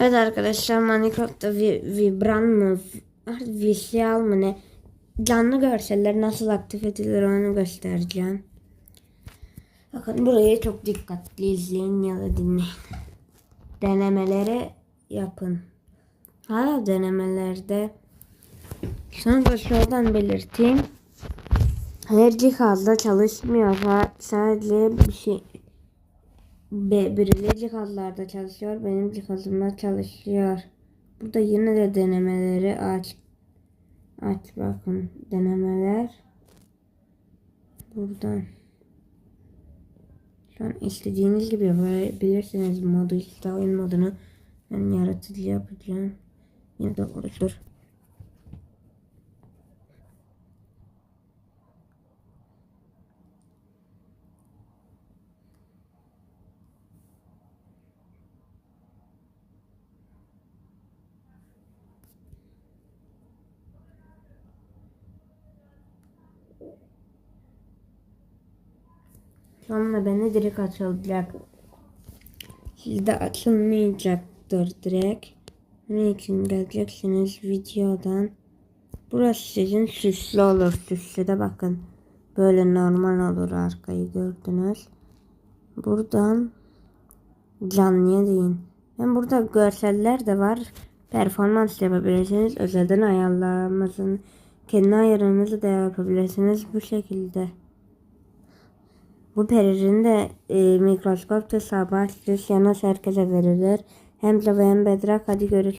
Evet arkadaşlar Minecraft'ta vi- vibran mı, visual mı ne? Canlı görseller nasıl aktif edilir onu göstereceğim. Bakın burayı çok dikkatli izleyin ya da dinleyin. Denemeleri yapın. Hala denemelerde da şuradan belirteyim. Her cihazda çalışmıyorsa sadece bir şey Be birileri cihazlarda çalışıyor. Benim cihazımda çalışıyor. Burada yine de denemeleri aç. Aç bakın. Denemeler. Buradan. Şu an istediğiniz gibi yapabilirsiniz modu işte oyun modunu. Ben yaratıcı yapacağım. Yine de oluşur. Sonra beni direkt açılacak. Sizde açılmayacaktır direkt. Ne için geleceksiniz videodan. Burası sizin süslü olur. Süslü de bakın. Böyle normal olur arkayı gördünüz. Buradan canlıya deyin. Ben burada görseller de var. Performans yapabilirsiniz. Özelden ayarlamasını kendi ayarınızı da yapabilirsiniz bu şekilde. Bu peririn de e, mikroskop sabah süs yanı herkese verilir. Hem Java hem Bedrock hadi görüşürüz.